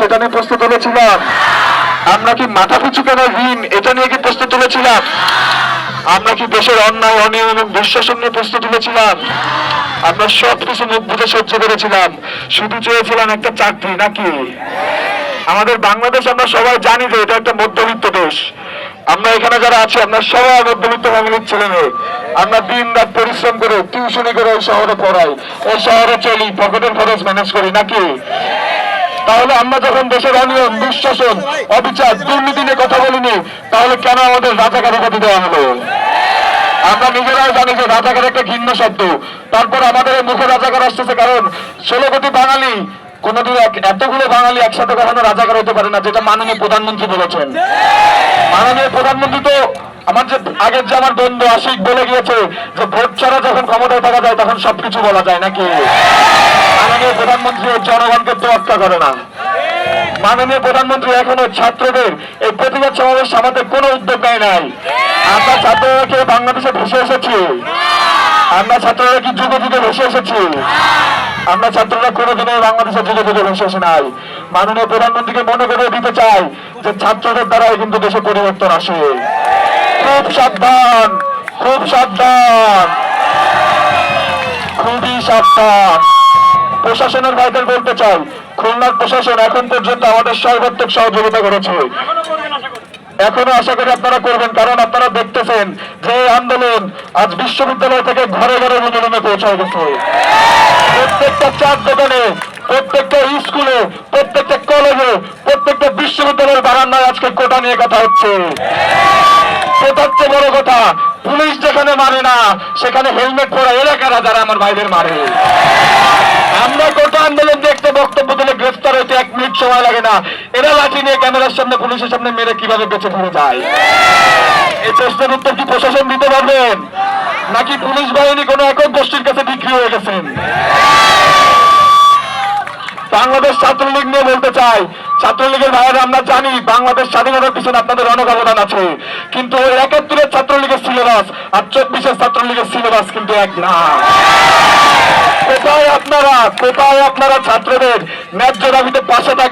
সেটা নিয়ে প্রশ্ন তুলেছিলাম আমরা কি মাথা পিছু কেন ঋণ এটা নিয়ে কি প্রশ্ন তুলেছিলাম আমরা কি দেশের অন্যায়, অনিয়ম এবং দুঃশাসন নিয়ে প্রশ্ন তুলেছিলাম আমরা সব কিছু মুখ বুঝে সহ্য করেছিলাম। শুধু চেয়েছিলাম একটা চাকরি নাকি? আমাদের বাংলাদেশ আমরা সবাই জানি যে এটা একটা মধ্যবিত্ত দেশ। আমরা এখানে যারা আছি, আমরা সবাই মধ্যবিত্ত ফ্যামিলির ছেলে মেয়ে। আমরা দিন রাত পরিশ্রম করে, টিউশনি করে এই শহরে পড়াই। এই শহরে চলি, পকেটের খরচ ম্যানেজ করি, নাকি? তাহলে আমরা যখন দেশের অনিয়ম দুঃশাসন অবিচার, দুর্নীতি নিয়ে কথা বলিনি, তাহলে কেন আমাদের রাজাকার উপাধি দেওয়া হলো? আমরা নিজেরাও জানি যে রাজাকার একটা ঘৃণ্য শব্দ। তারপর আমাদের মুখে রাজাকার আসতেছে কারণ ষোলো কোটি বাঙালি, কোনোদিন এতগুলো বাঙালি একসাথে কখনো রাজাকার হতে পারে না, যেটা মাননীয় প্রধানমন্ত্রী বলেছেন। মাননীয় প্রধানমন্ত্রী তো আমার যে আগের যে আমার বন্ধু আশিক বলে গিয়েছে যে ভোট ছাড়া যখন ক্ষমতায় থাকা যায়, তখন সবকিছু বলা যায় নাকি? মাননীয় প্রধানমন্ত্রী জনগণকে তোয়াক্কা করে না। মাননীয় প্রধানমন্ত্রী এখনও ছাত্রদের এই প্রতিবাদ সমাবেশ আমাদের কোনো উদ্যোগ নেয় নাই। আমরা ছাত্ররা কি বাংলাদেশে ভেসে এসেছি? আমরা ছাত্ররা কি যুগে যুগে ভেসে এসেছি? আমরা ছাত্ররা কোনোদিনও বাংলাদেশের যুগে যুগে ভেসে এসে নাই। মাননীয় প্রধানমন্ত্রীকে মনে করে দিতে চাই যে ছাত্রদের দ্বারাই কিন্তু দেশে পরিবর্তন আসে। খুব সাবধান খুব সাবধান। খুবই সাবধান। প্রশাসনের ভাইদের বলতে চাই, খুলনার প্রশাসন এখন পর্যন্ত আমাদের সর্বাত্মক সহযোগিতা করেছে। এখনও আশা করি আপনারা করবেন, কারণ আপনারা দেখতেছেন যে আন্দোলন আজ বিশ্ববিদ্যালয় থেকে ঘরে ঘরে রুমে পৌঁছায় গেছে। প্রত্যেকটা চার দোকানে, প্রত্যেকটা স্কুলে, প্রত্যেকটা কলেজে, প্রত্যেকটা বিশ্ববিদ্যালয়ের বারান্দায় আজকে কোটা নিয়ে কথা হচ্ছে। কোটার চেয়ে বড় কথা, পুলিশ যেখানে মারে না, সেখানে হেলমেট পরা এলাকারা যারা আমার ভাইদের মারে। আমরা কোটা আন্দোলন দেখতে, বক্তব্য দিলে গ্রেফতার হইতে এক মিনিট সময় লাগে না। এরা লাঠি নিয়ে ক্যামেরার সামনে, পুলিশের সামনে মেরে কীভাবে বেঁচে ফিরে যায়? এই প্রশ্নের উত্তর কি প্রশাসন দিতে পারবেন? নাকি পুলিশ বাহিনী কোনো একক গোষ্ঠীর কাছে বিক্রি হয়ে গেছেন বাংলাদেশ ছাত্রলীগ নিয়ে বলতে চাই, ছাত্রলীগের ভাইয়েরা আমরা জানি বাংলাদেশ স্বাধীনতার পিছনে আপনাদের অনেক অবদান আছে। কিন্তু ওই একাত্তরের ছাত্রলীগের সিলেবাস আর চব্বিশের ছাত্রলীগের সিলেবাস কিন্তু এক না। কোথায় আপনারা ছাত্রদের। ন্যায্য দাবিতে পাশে থাকবেন।